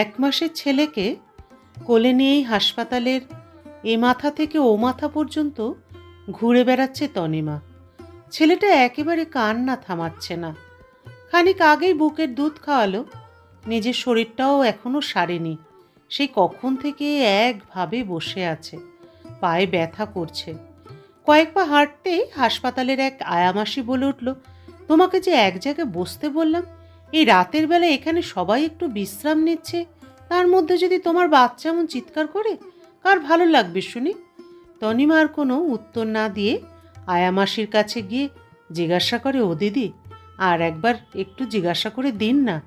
এক মাসের ছেলেকে কোলে নিয়েই হাসপাতালের এ মাথা থেকে ও মাথা পর্যন্ত ঘুরে বেড়াচ্ছে তনিমা। ছেলেটা একেবারে কান্না থামাচ্ছে না। খানিক আগেই বুকের দুধ খাওয়ালো, নিজের শরীরটাও এখনও সারেনি। সেই কখন থেকে একভাবে বসে আছে, পায়ে ব্যথা করছে। কয়েক পা হাঁটতেই হাসপাতালের এক আয়ামাসি বলে উঠল, তোমাকে যে এক জায়গায় বসতে বললাম এই রাতের বেলা এখানে সবাই একটু বিশ্রাম নিচ্ছে। তার মধ্যে যদি তোমার বাচ্চা এমন চিৎকার করে, কার ভালো লাগবে শুনি? তনিমা আর কোনো উত্তর না দিয়ে আয়ামাসির কাছে গিয়ে জিজ্ঞাসা করে, ও দিদি, আর একবার একটু জিজ্ঞাসা করে দিন না।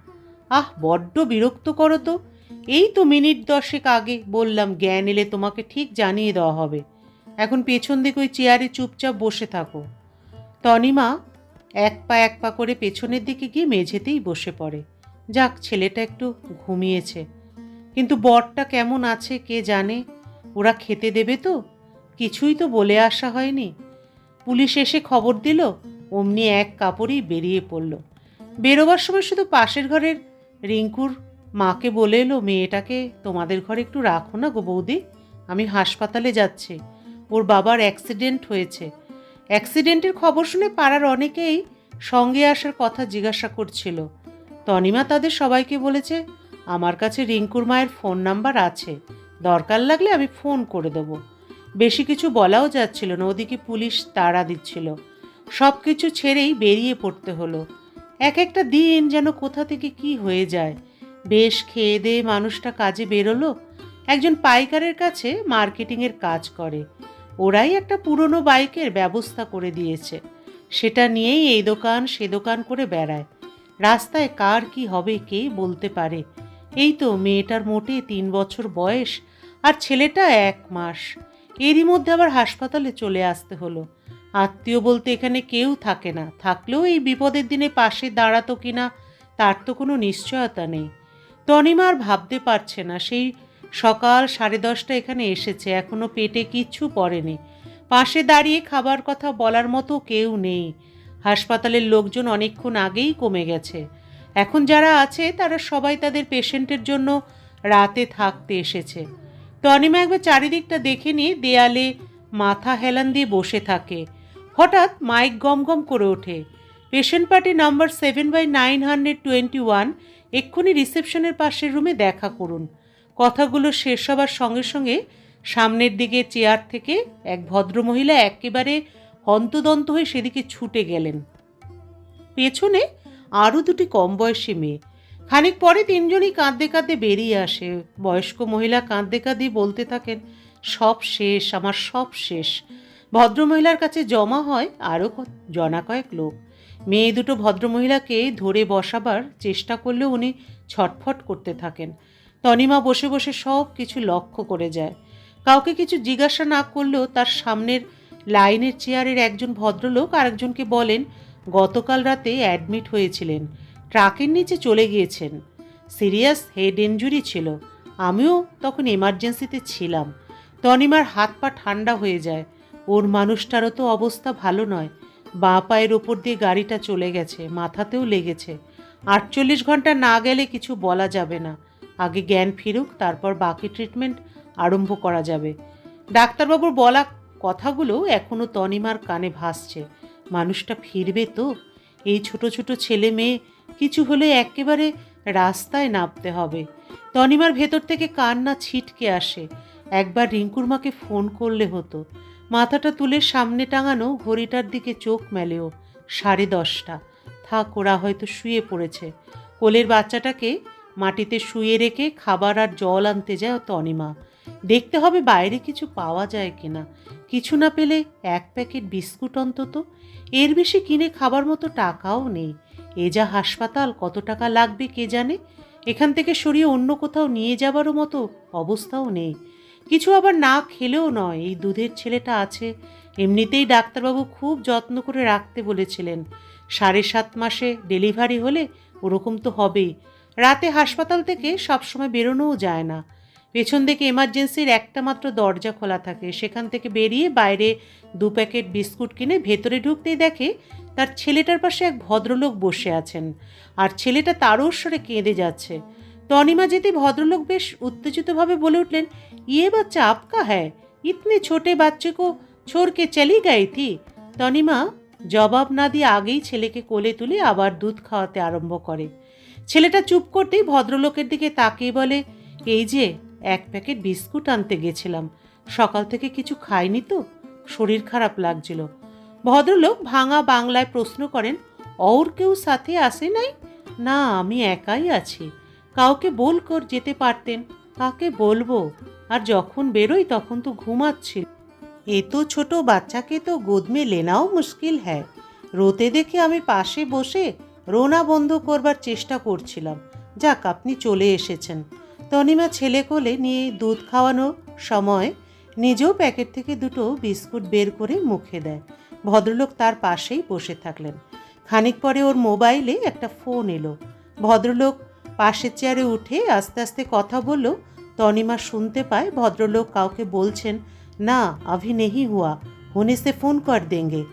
আহ, বড্ড বিরক্ত করো তো। এই তো মিনিট দশেক আগে বললাম, জ্ঞান এলে তোমাকে ঠিক জানিয়ে দেওয়া হবে। এখন পেছন দিকে ওই চেয়ারে চুপচাপ বসে থাকো। তনিমা এক পা এক পা করে পেছনের দিকে গিয়ে মেঝেতেই বসে পড়ে। যাক, ছেলেটা একটু ঘুমিয়েছে। কিন্তু বরটা কেমন আছে কে জানে? ওরা খেতে দেবে তো? কিছুই তো বলে আসা হয়নি। পুলিশ এসে খবর দিল, অমনি এক কাপড়েই বেরিয়ে পড়ল। বেরোবার সময় শুধু পাশের ঘরের রিঙ্কুর মাকে বলে এলো, মেয়েটাকে তোমাদের ঘরে একটু রাখো না গো বৌদি, আমি হাসপাতালে যাচ্ছি। ওর বাবার অ্যাক্সিডেন্ট হয়েছে। অ্যাক্সিডেন্টের খবর শুনে পাড়ার অনেকেই সঙ্গে আসার কথা জিজ্ঞাসা করছিল। তনিমা তাদের সবাইকে বলেছে, আমার কাছে রিঙ্কুর মায়ের ফোন নাম্বার আছে। দরকার লাগলে আমি ফোন করে দেব। বেশি কিছু বলাও যাচ্ছিল না, ওদিকে পুলিশ তাড়া দিচ্ছিল। সব কিছু ছেড়েই বেরিয়ে পড়তে হলো। এক একটা দিন যেন কোথা থেকে কি হয়ে যায়। বেশ খেয়ে দিয়ে মানুষটা কাজে বেরোলো। একজন পাইকারের কাছে মার্কেটিংয়ের কাজ করে। ওরাই একটা পুরনো বাইকের ব্যবস্থা করে দিয়েছে। সেটা নিয়েই এই দোকান সে দোকান করে বেড়ায়। রাস্তায় কার কি হবে, কে বলতে পারে? এই তো মেয়েটার মোটে তিন বছর বয়স আর ছেলেটা এক মাস। এরই মধ্যে আবার হাসপাতালে চলে আসতে হলো। আত্মীয় বলতে এখানে কেউ থাকে না। থাকলেও এই বিপদের দিনে পাশে দাঁড়াতো কিনা তার তো কোনো নিশ্চয়তা নেই। তনিমা আর ভাবতে পারছে না। সেই সকাল সাড়ে দশটা এখানে এসেছে। এখনও পেটে কিচ্ছু পড়েনি। পাশে দাঁড়িয়ে খাবার কথা বলার মতো কেউ নেই। হাসপাতালের লোকজন অনেকক্ষণ আগেই কমে গেছে। এখন যারা আছে, তারা সবাই তাদের পেশেন্টের জন্য রাতে থাকতে এসেছে। তনিমা একবার চারিদিকটা দেখে নিয়ে দেয়ালে মাথা হেলান দিয়ে বসে থাকে। হঠাৎ মাইক গম গম করে ওঠে। Patient party number seven by nine hundred twenty one এক্ষুনি রিসেপশনের পাশের রুমে দেখা করুন। কথাগুলো শেষ হবার সঙ্গে সঙ্গে সামনের দিকে চেয়ার থেকে এক ভদ্রমহিলা একেবারে হন্তদন্ত হয়ে সেদিকে ছুটে গেলেন। পেছনে আরও দুটি কম বয়সী মেয়ে। খানিক পরে তিনজনই কাঁদতে কাঁদতে বেরিয়ে আসে। বয়স্ক মহিলা কাঁদতে কাঁদতে বলতে থাকেন, সব শেষ, আমার সব শেষ। ভদ্রমহিলার কাছে জমা হয় আরও জনা কয়েক লোক। মেয়ে দুটো ভদ্রমহিলাকে ধরে বসাবার চেষ্টা করলেও উনি ছটফট করতে থাকেন। তনিমা বসে বসে সব কিছু লক্ষ্য করে যায়। কাউকে কিছু জিজ্ঞাসা না করলেও তার সামনের লাইনের চেয়ারের একজন ভদ্রলোক আরেকজনকে বলেন, গতকাল রাতে অ্যাডমিট হয়েছিলেন। ট্রাকের নিচে চলে গিয়েছেন। সিরিয়াস হেড ইঞ্জুরি ছিল। আমিও তখন এমার্জেন্সিতে ছিলাম। তনিমার হাত পা ঠান্ডা হয়ে যায়। ওর মানুষটারও তো অবস্থা ভালো নয়। বাঁ পায়ের ওপর দিয়ে গাড়িটা চলে গেছে, মাথাতেও লেগেছে। আটচল্লিশ ঘণ্টা না গেলে কিছু বলা যাবে না। আগে জ্ঞান ফিরুক, তারপর বাকি ট্রিটমেন্ট আরম্ভ করা যাবে। ডাক্তারবাবুর বলা কথাগুলো এখনও তনিমার কানে ভাসছে। মানুষটা ফিরবে তো। এই ছোট ছোট ছেলে মেয়ে কিছু হলে একেবারে রাস্তায় নামতে হবে। তনিমার ভেতর থেকে কান্না ছিটকে আসে। একবার রিঙ্কুর মাকে ফোন করলে হতো। মাথাটা তুলে সামনে টাঙানো ঘড়িটার দিকে চোখ মেলেও। সাড়ে দশটা। থাক, ওরা হয়তো শুয়ে পড়েছে। কোলের বাচ্চাটাকে মাটিতে শুয়ে রেখে খাবার আর জল আনতে যায় তনিমা। দেখতে হবে বাইরে কিছু পাওয়া যায় কিনা। কিছু না পেলে এক প্যাকেট বিস্কুট অন্তত। এর বেশি কিনে খাবার মতো টাকাও নেই। এ যা হাসপাতাল, কত টাকা লাগবে কে জানে? এখান থেকে সরিয়ে অন্য কোথাও নিয়ে যাবারও মতো অবস্থাও নেই। কিছু আবার না খেলেও নয়, এই দুধের ছেলেটা আছে। এমনিতেই ডাক্তারবাবু খুব যত্ন করে রাখতে বলেছিলেন। সাড়ে সাত মাসে ডেলিভারি হলে ওরকম তো হবেই। রাতে হাসপাতাল থেকে সবসময় বেরোনোও যায় না। পেছন দিকে এমার্জেন্সির একটা মাত্র দরজা খোলা থাকে। সেখান থেকে বেরিয়ে বাইরে দু প্যাকেট বিস্কুট কিনে ভেতরে ঢুকতেই দেখে তার ছেলেটার পাশে এক ভদ্রলোক বসে আছেন। আর ছেলেটা তারস্বরে কেঁদে যাচ্ছে। তনিমা যেতে ভদ্রলোক বেশ উত্তেজিতভাবে বলে উঠলেন ইয়ে বাচ্চা আপকা হ্যায়? ইতনে ছোটে বাচ্চে কো ছোড় কে চলি গাই থি? তনিমা জবাব না দিয়ে আগেই ছেলেকে কোলে তুলে আবার দুধ খাওয়াতে আরম্ভ করে। ছেলেটা চুপ করতেই ভদ্রলোকের দিকে তাকিয়ে বলে, এই যে এক প্যাকেট বিস্কুট আনতে গেছিলাম। সকাল থেকে কিছু খাইনি তো, শরীর খারাপ লাগছিল। ভদ্রলোক ভাঙা বাংলায় প্রশ্ন করেন और কেউ সাথে আসে নাই? না, আমি একাই আছি। কাউকে বল কর যেতে পারতেন, কাকে বলব? আর যখন বেরোই তখন তো ঘুমাচ্ছিল এ তো ছোট বাচ্চাকে তো গোদ মে লেনাও মুশকিল হ্যায়। রোতে দেখে আমি পাশে বসে রোনা বন্ধ করবার চেষ্টা করছিলাম। যাক, আপনি চলে এসেছেন। তনিমা ছেলে কোলে নিয়ে দুধ খাওয়ানোর সময় নিজেও প্যাকেট থেকে দুটো বিস্কুট বের করে মুখে দেয়। ভদ্রলোক তার পাশেই বসে থাকলেন। খানিক পরে ওর মোবাইলে একটা ফোন এলো। ভদ্রলোক পাশের চেয়ারে উঠে আস্তে আস্তে কথা বলল। তনিমা শুনতে পায় ভদ্রলোক কাউকে বলছেন, না, আভি নেহি হুয়া, হোনে সে ফোন কর দেঙ্গে।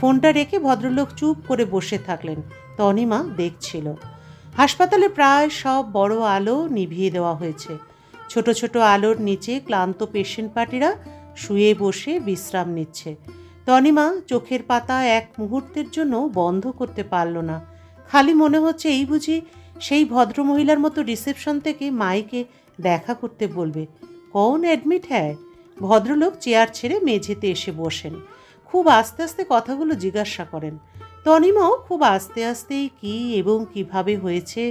ফোনটা রেখে ভদ্রলোক চুপ করে বসে থাকলেন। তনিমা দেখছিল। হাসপাতালে প্রায় সব বড় আলো নিভিয়ে দেওয়া হয়েছে। ছোট ছোট আলোর নিচে ক্লান্ত পেশেন্ট পার্টিরা শুয়ে বসে বিশ্রাম নিচ্ছে। তনিমা চোখের পাতা এক মুহূর্তের জন্য বন্ধ করতে পারল না। খালি মনে হচ্ছে এই বুঝি সেই ভদ্রমহিলার মতো রিসেপশন থেকে মাইকে দেখা করতে বলবে, কৌন অ্যাডমিট হ্যায়? ভদ্রলোক চেয়ার ছেড়ে মেঝেতে এসে বসেন। খুব আস্তে আস্তে কথাগুলো জিজ্ঞাসা করেন। তনিমাও খুব আস্তে আস্তেই কি এবং কীভাবে হয়েছে,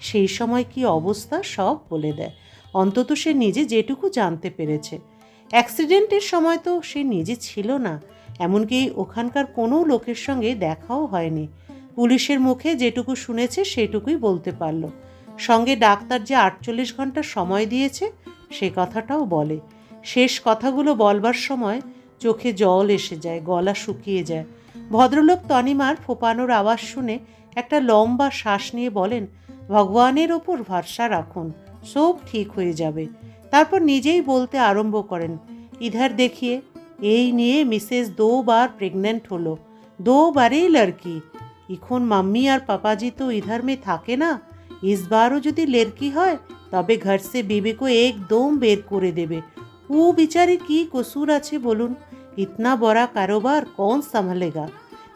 সেই সময় কি অবস্থা সব বলে দেয়। অন্তত সে নিজে যেটুকু জানতে পেরেছে। অ্যাক্সিডেন্টের সময় তো সে নিজে ছিল না, এমনকি ওখানকার কোনো লোকের সঙ্গে দেখাও হয়নি। পুলিশের মুখে যেটুকু শুনেছে সেটুকুই বলতে পারল। সঙ্গে ডাক্তার যে আটচল্লিশ ঘণ্টা সময় দিয়েছে, সে কথাটাও বলে। শেষ কথাগুলো বলবার সময় চোখে জল এসে যায়, গলা শুকিয়ে যায়। ভদ্রলোক তনিমার ফোপানোর আওয়াজ শুনে একটা লম্বা শ্বাস নিয়ে বলেন, ভগবানের ওপর ভরসা রাখুন, সব ঠিক হয়ে যাবে। তারপর নিজেই বলতে আরম্ভ করেন, ইধার দেখিয়ে, এই নিয়ে মিসেস দোবার প্রেগনেন্ট হলো, দোবারেই লড়কি। এখন মাম্মি আর পাপাজি তো ইধার মে থাকে না ইসবারও যদি লড়কি হয়, তবে ঘর সে বিবিকে একদম বের করে দেবে। ও বিচারে কি কসুর আছে বলুন? ইতনা বড়া কারোবার কন সামলেগা?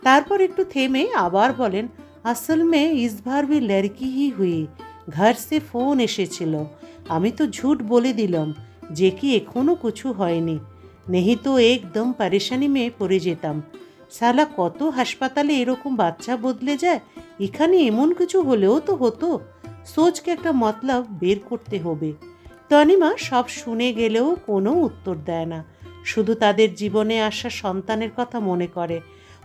তারপর একটু থেমে আবার বলেন, আসল মেয়ে ইসভার ভি লড়কি হি হুই ঘর সে ফোন এসেছিল। আমি তো ঝুট বলে দিলাম, যে কি এখনও কিছু হয়নি। নেহি তো একদম পারেশানি মেয়ে পড়ে যেতাম। সালা কত হাসপাতালে এরকম বাচ্চা বদলে যায়, এখানে এমন কিছু হলেও তো হতো। সোচকে একটা মতলব বের করতে হবে। তনিমা সব শুনে গেলেও কোনো উত্তর দেয় না। শুধু তাদের জীবনে আসা সন্তানের কথা মনে করে।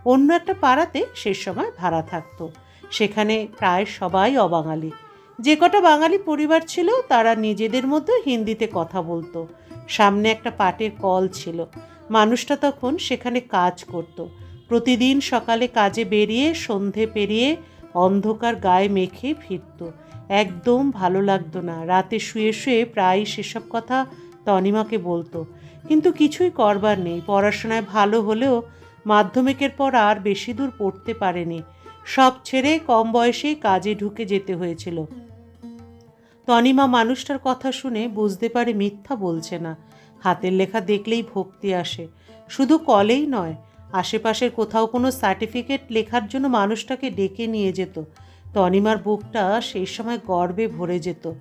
অন্য একটা পাড়াতে সে সময় ভাড়া থাকতো। সেখানে প্রায় সবাই অবাঙালি। যে কটা বাঙালি পরিবার ছিল, তারা নিজেদের মধ্যে হিন্দিতে কথা বলতো। সামনে একটা পাটের কল ছিল। মানুষটা তখন সেখানে কাজ করত। প্রতিদিন সকালে কাজে বেরিয়ে, সন্ধে পেরিয়ে অন্ধকার গায়ে মেখে ফিরত। একদম ভালো লাগতো না। রাতে শুয়ে শুয়ে প্রায় সেসব কথা তনিমাকে বলতো। কিন্তু কিছুই করবার নেই। পড়াশোনায় ভালো হলেও মাধ্যমিকের পর আর বেশি দূর পড়তে পারেনি। সব ছেড়ে কম বয়সেই কাজে ঢুকে যেতে হয়েছিল। তনিমা মানুষটার কথা শুনে বুঝতে পারে মিথ্যা বলছে না। হাতের লেখা দেখলেই ভক্তি আসে। শুধু কলেই নয়, আশেপাশের কোথাও কোনো সার্টিফিকেট লেখার জন্য মানুষটাকে ডেকে নিয়ে যেত। তনিমার বুকটা সেই সময় গর্বে ভরে যেত।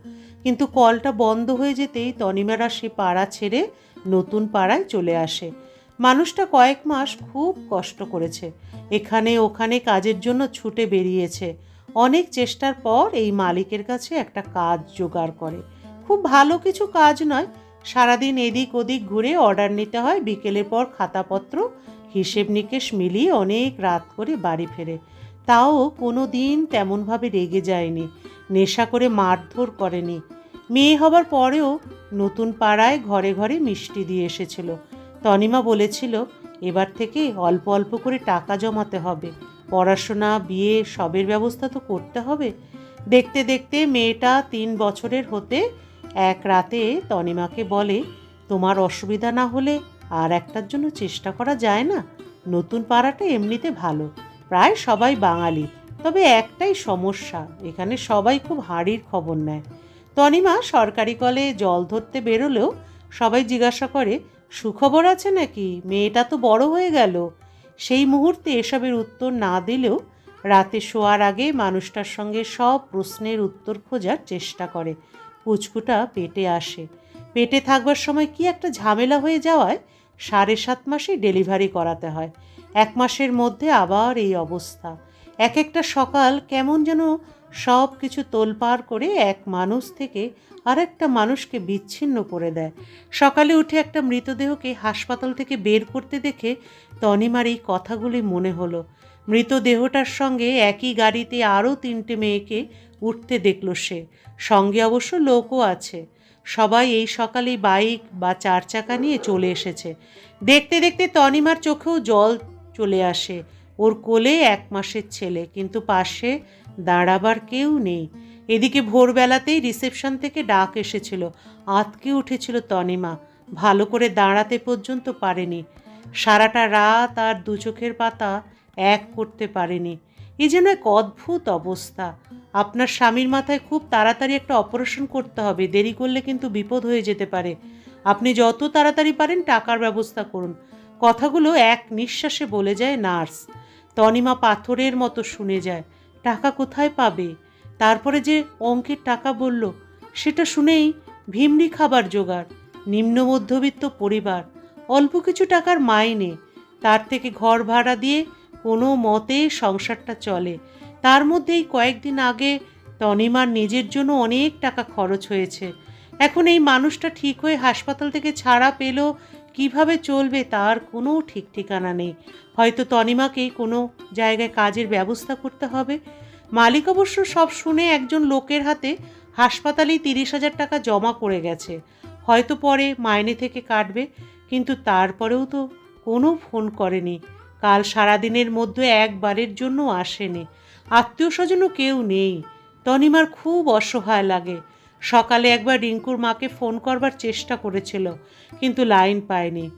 কিন্তু কলটা বন্ধ হয়ে যেতেই তনিমারা সে পাড়া ছেড়ে নতুন পাড়ায় চলে আসে। মানুষটা কয়েক মাস খুব কষ্ট করেছে। এখানে ওখানে কাজের জন্য ছুটে বেরিয়েছে। অনেক চেষ্টার পর এই মালিকের কাছে একটা কাজ জোগাড় করে। খুব ভালো কিছু কাজ নয়। সারাদিন এদিক ওদিক ঘুরে অর্ডার নিতে হয়। বিকেলের পর খাতাপত্র, হিসেব নিকেশ মিলিয়ে অনেক রাত করে বাড়ি ফেরে। তাও কোনো দিন তেমনভাবে রেগে যায়নি। নেশা করে মারধর করেনি। মেয়ে হবার পরেও নতুন পাড়ায় ঘরে ঘরে মিষ্টি দিয়ে এসেছিল। তনিমা বলেছিল, এবার থেকে অল্প অল্প করে টাকা জমাতে হবে। পড়াশোনা, বিয়ে, সবের ব্যবস্থা তো করতে হবে। দেখতে দেখতে মেয়েটা তিন বছরের হতে এক রাতে তনিমাকে বলে, তোমার অসুবিধা না হলে আর একটার জন্য চেষ্টা করা যায় না। নতুন পাড়াটা এমনিতে ভালো। প্রায় সবাই বাঙালি। তবে একটাই সমস্যা, এখানে সবাই খুব হাড়ির খবর নেয়। তনিমা সরকারি কলে জল ধরতে বেরোলেও সবাই জিজ্ঞাসা করে, সুখবর আছে নাকি? মেয়েটা তো বড় হয়ে গেল। সেই মুহূর্তে এসবের উত্তর না দিলেও রাতে শোয়ার আগে মানুষটার সঙ্গে সব প্রশ্নের উত্তর খোঁজার চেষ্টা করে। পুচকুটা পেটে আসে। পেটে থাকবার সময় কি একটা ঝামেলা হয়ে যাওয়ায় সাড়ে সাত মাসে ডেলিভারি করাতে হয়। এক মাসের মধ্যে আবার এই অবস্থা। এক একটা সকাল কেমন যেন সব কিছু তোলপাড় করে এক মানুষ থেকে আরেকটা মানুষকে বিচ্ছিন্ন করে দেয়। সকালে উঠে একটা মৃতদেহকে হাসপাতাল থেকে বের করতে দেখে তনিমার এই কথাগুলি মনে হলো। মৃতদেহটার সঙ্গে একই গাড়িতে আরও তিনটে মেয়েকে উঠতে দেখল সে। সঙ্গে অবশ্য লোকও আছে। সবাই এই সকালেই বাইক বা চার চাকা নিয়ে চলে এসেছে। দেখতে দেখতে তনিমার চোখেও জল চলে আসে। ওর কোলে এক মাসের ছেলে, কিন্তু পাশে দাঁড়াবার কেউ নেই। এদিকে ভোরবেলাতেই রিসেপশন থেকে ডাক এসেছিল। আতকে উঠেছিল তনিমা। ভালো করে দাঁড়াতে পর্যন্ত পারেনি। সারাটা রাত আর দু চোখের পাতা এক করতে পারেনি। এই যেন এক অদ্ভুত অবস্থা। আপনার স্বামীর মাথায় খুব তাড়াতাড়ি একটা অপারেশন করতে হবে। দেরি করলে কিন্তু বিপদ হয়ে যেতে পারে। আপনি যত তাড়াতাড়ি পারেন টাকার ব্যবস্থা করুন। কথাগুলো এক নিঃশ্বাসে বলে যায় নার্স। তনিমা পাথরের মতো শুনে যায়। টাকা কোথায় পাবে? তারপরে যে অঙ্কের টাকা বলল, সেটা শুনেই ভিমনি খাবার জোগাড়। নিম্ন মধ্যবিত্ত পরিবার, অল্প কিছু টাকার মাইনে তার থেকে ঘর ভাড়া দিয়ে কোনো মতে সংসারটা চলে। তার মধ্যেই কয়েকদিন আগে তনিমার নিজের জন্য অনেক টাকা খরচ হয়েছে। এখন এই মানুষটা ঠিক হয়ে হাসপাতাল থেকে ছাড়া পেল কীভাবে চলবে তার কোনো ঠিক ঠিকানা নেই। হয়তো তনিমাকেই কোনো জায়গায় কাজের ব্যবস্থা করতে হবে। মালিক অবশ্য সব শুনে একজন লোকের হাতে হাসপাতালেই তিরিশ হাজার টাকা জমা করে গেছে। হয়তো পরে মাইনে থেকে কাটবে, কিন্তু তারপরেও তো কোনো ফোন করেনি। কাল সারাদিনের মধ্যে একবারের জন্য আসেনি। আত্মীয় স্বজনও কেউ নেই। তনিমার খুব অসহায় লাগে। সকালে একবার রিঙ্কুর মাকে ফোন করবার চেষ্টা করেছিল, কিন্তু লাইন পায়নি।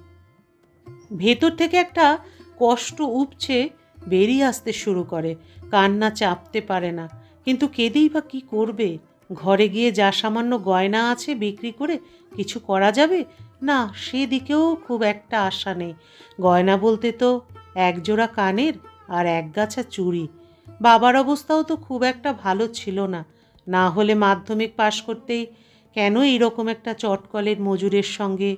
ভেতর থেকে একটা কষ্ট উপছে বেরিয়ে আসতে শুরু করে, কান্না চাপতে পারে না। কিন্তু কেঁদেই বা কী করবে? ঘরে গিয়ে যা সামান্য গয়না আছে বিক্রি করে কিছু করা যাবে? না, সেদিকেও খুব একটা আশা নেই। গয়না বলতে তো একজোড়া কানের আর এক গাছা চুড়ি। বাবার অবস্থাও তো খুব একটা ভালো ছিল না। না হলে মাধ্যমিক পাশ করতেই কেন এইরকম একটা চটকলের মজুরের সঙ্গে?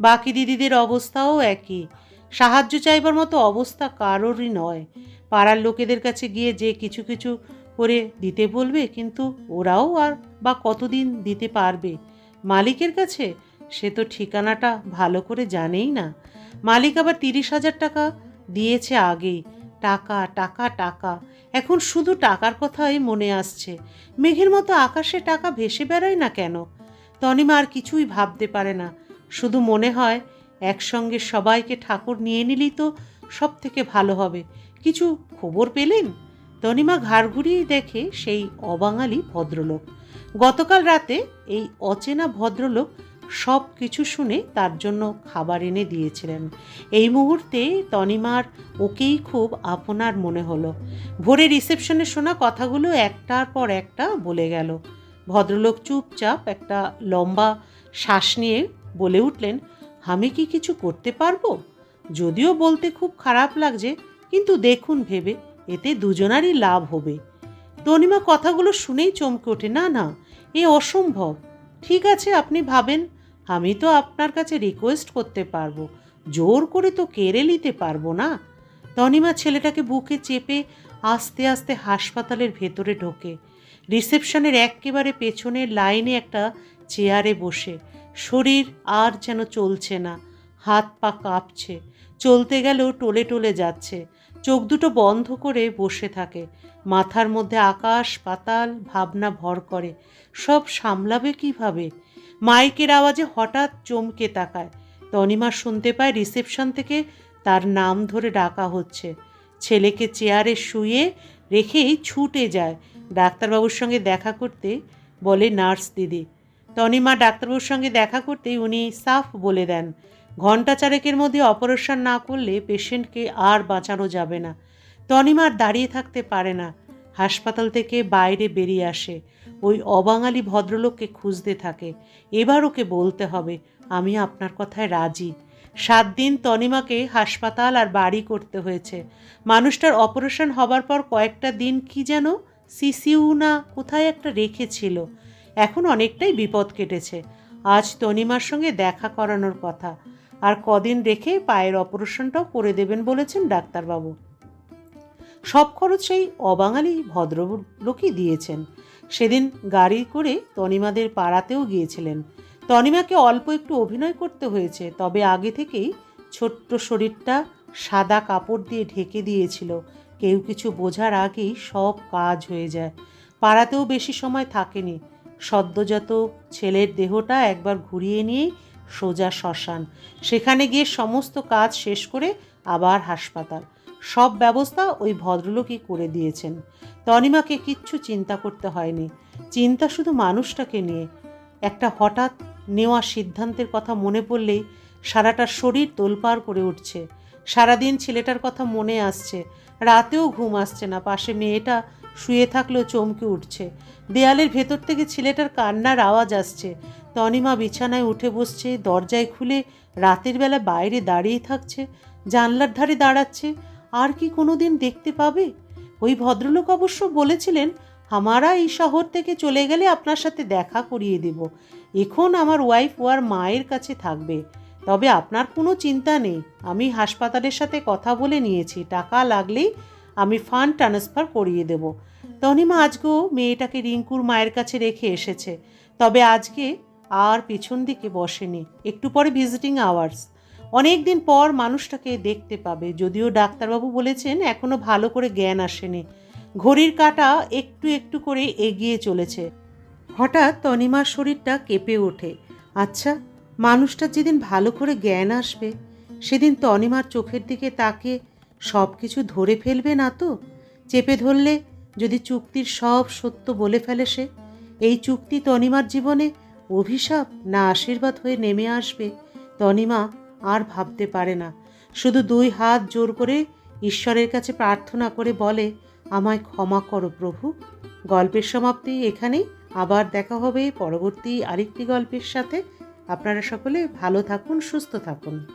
বাকি দিদিদের অবস্থাও একই। সাহায্য চাইবার মতো অবস্থা কারোরই নয়। পাড়ার লোকেদের কাছে গিয়ে যে কিছু কিছু করে দিতে বলবে, কিন্তু ওরাও আর বা কতদিন দিতে পারবে? মালিকের কাছে? সে তো ঠিকানাটা ভালো করে জানেই না। মালিক আবার তিরিশ হাজার টাকা দিয়েছে আগেই। টাকা টাকা টাকা। এখন শুধু টাকার কথাই মনে আসছে। মেঘের মতো আকাশে টাকা ভেসে বেড়ায় না কেন? তনিমা আর কিছুই ভাবতে পারে না। শুধু মনে হয়, একসঙ্গে সবাইকে ঠাকুর নিয়ে নিলেই তো সব থেকে ভালো হবে। কিছু খবর পেলেন? তনিমা ঘাড় ঘুরিয়ে দেখে সেই অবাঙালি ভদ্রলোক। গতকাল রাতে এই অচেনা ভদ্রলোক সব কিছু শুনে তার জন্য খাবার এনে দিয়েছিলেন। এই মুহূর্তে তনিমার ওকেই খুব আপনার মনে হলো। ভোরে রিসেপশনে শোনা কথাগুলো একটার পর একটা বলে গেল। ভদ্রলোক চুপচাপ একটা লম্বা শ্বাস নিয়ে বলে উঠলেন, আমি কি কিছু করতে পারব? যদিও বলতে খুব খারাপ লাগছে, কিন্তু দেখুন ভেবে, এতে দুজনারই লাভ হবে। তনিমা কথাগুলো শুনেই চমকে ওঠে, না না, এ অসম্ভব। ঠিক আছে, আপনি ভাবেন আমি তো আপনার কাছে রিকোয়েস্ট করতে পারব। জোর করে তো কেড়ে নিতে পারব না। তনিমা ছেলেটাকে বুকে চেপে আস্তে আস্তে হাসপাতালের ভেতরে ঢোকে। রিসেপশনের একেবারে পেছনের লাইনে একটা চেয়ারে বসে। শরীর আর যেন চলছে না। হাত পা কাঁপছে। চলতে গেলেও টলে টলে যাচ্ছে। চোখ দুটো বন্ধ করে বসে থাকে। মাথার মধ্যে আকাশ পাতাল ভাবনা ভর করে। সব সামলাবে কীভাবে? মাইকের আওয়াজে হঠাৎ চমকে তাকায়। তনিমা শুনতে পায় রিসেপশন থেকে তার নাম ধরে ডাকা হচ্ছে। ছেলেকে চেয়ারে শুয়ে রেখেই ছুটে যায়। ডাক্তারবাবুর সঙ্গে দেখা করতে বলে নার্স দিদি। তনিমা ডাক্তারবাবুর সঙ্গে দেখা করতেই উনি সাফ বলে দেন ঘণ্টা চারেকের মধ্যে অপারেশন না করলে পেশেন্টকে আর বাঁচানো যাবে না। তনিমার দাঁড়িয়ে থাকতে পারে না। হাসপাতাল থেকে বাইরে বেরিয়ে আসে। ওই অবাঙালি ভদ্রলোককে খুঁজতে থাকে। এবার ওকে বলতে হবে, আমি আপনার কথায় রাজি। সাত দিন তনিমাকে হাসপাতাল আর বাড়ি করতে হয়েছে। মানুষটার অপারেশন হবার পর কয়েকটা দিন কি যেন সিসিউ না কোথায় একটা রেখেছিল। এখন অনেকটাই বিপদ কেটেছে। আজ তনিমার সঙ্গে দেখা করানোর কথা। আর কদিন রেখে পায়ের অপারেশনটাও করে দেবেন বলেছেন ডাক্তারবাবু। সব খরচ সেই অবাঙালি ভদ্রলোকই দিয়েছেন। সেদিন গাড়ি করে তনিমাদের পাড়াতেও গিয়েছিলেন। তনিমাকে অল্প একটু অভিনয় করতে হয়েছে, তবে আগে থেকেই ছোট্ট শরীরটা সাদা কাপড় দিয়ে ঢেকে দিয়েছিল। কেউ কিছু বোঝার আগেই সব কাজ হয়ে যায়। পাড়াতেও বেশি সময় থাকেনি। সদ্যজাত ছেলের দেহটা একবার ঘুরিয়ে নিয়ে সোজা শ্মশান। সেখানে গিয়ে সমস্ত কাজ শেষ করে আবার হাসপাতাল। সব ব্যবস্থা ওই ভদ্রলোকই করে দিয়েছেন। তনিমাকে কিচ্ছু চিন্তা করতে হয়নি। চিন্তা শুধু মানুষটাকে নিয়ে। একটা হঠাৎ নেওয়া সিদ্ধান্তের কথা মনে পড়লেই সারাটা শরীর তোলপাড় করে উঠছে। সারাদিন ছেলেটার কথা মনে আসছে। রাতেও ঘুম আসছে না। পাশে মেয়েটা শুয়ে থাকলেও চমকে উঠছে। দেয়ালের ভেতর থেকে ছেলেটার কান্নার আওয়াজ আসছে। তনিমা বিছানায় উঠে বসছে, দরজায় খুলে রাতের বেলা বাইরে দাঁড়িয়ে থাকছে। জানলার ধারে দাঁড়াচ্ছে। আর কি কোনো দিন দেখতে পাবে? ওই ভদ্রলোক অবশ্য বলেছিলেন আমারা এই শহর থেকে চলে গেলে আপনার সাথে দেখা করিয়ে দেব। এখন আমার ওয়াইফ ওয়ার মায়ের কাছে থাকবে। তবে আপনার কোনো চিন্তা নেই। আমি হাসপাতালের সাথে কথা বলে নিয়েছি। টাকা লাগলেই আমি ফান্ড ট্রান্সফার করিয়ে দেব। তনিমা আজকেও মেয়েটাকে রিঙ্কুর মায়ের কাছে রেখে এসেছে। তবে আজকে আর পিছন দিকে বসেনি। একটু পরে ভিজিটিং আওয়ার্স অনেক দিন পর মানুষটাকে দেখতে পাবে। যদিও ডাক্তারবাবু বলেছেন এখনও ভালো করে জ্ঞান আসেনি। ঘড়ির কাঁটা একটু একটু করে এগিয়ে চলেছে। হঠাৎ তনিমার শরীরটা কেঁপে ওঠে। আচ্ছা মানুষটার যেদিন ভালো করে জ্ঞান আসবে, সেদিন তনিমার চোখের দিকে তাকে সব কিছু ধরে ফেলবে না তো? চেপে ধরলে যদি চুক্তির সব সত্য বলে ফেলে সে, এই চুক্তি তনিমার জীবনে অভিশাপ না আশীর্বাদ হয়ে নেমে আসবে। তনিমা আর ভাবতে পারে না। শুধু দুই হাত জোর করে ঈশ্বরের কাছে প্রার্থনা করে বলে, আমায় ক্ষমা করো প্রভু। গল্পের সমাপ্তি এখানেই। আবার দেখা হবে পরবর্তী আরেকটি গল্পের সাথে। আপনারা সকলে ভালো থাকুন, সুস্থ থাকুন।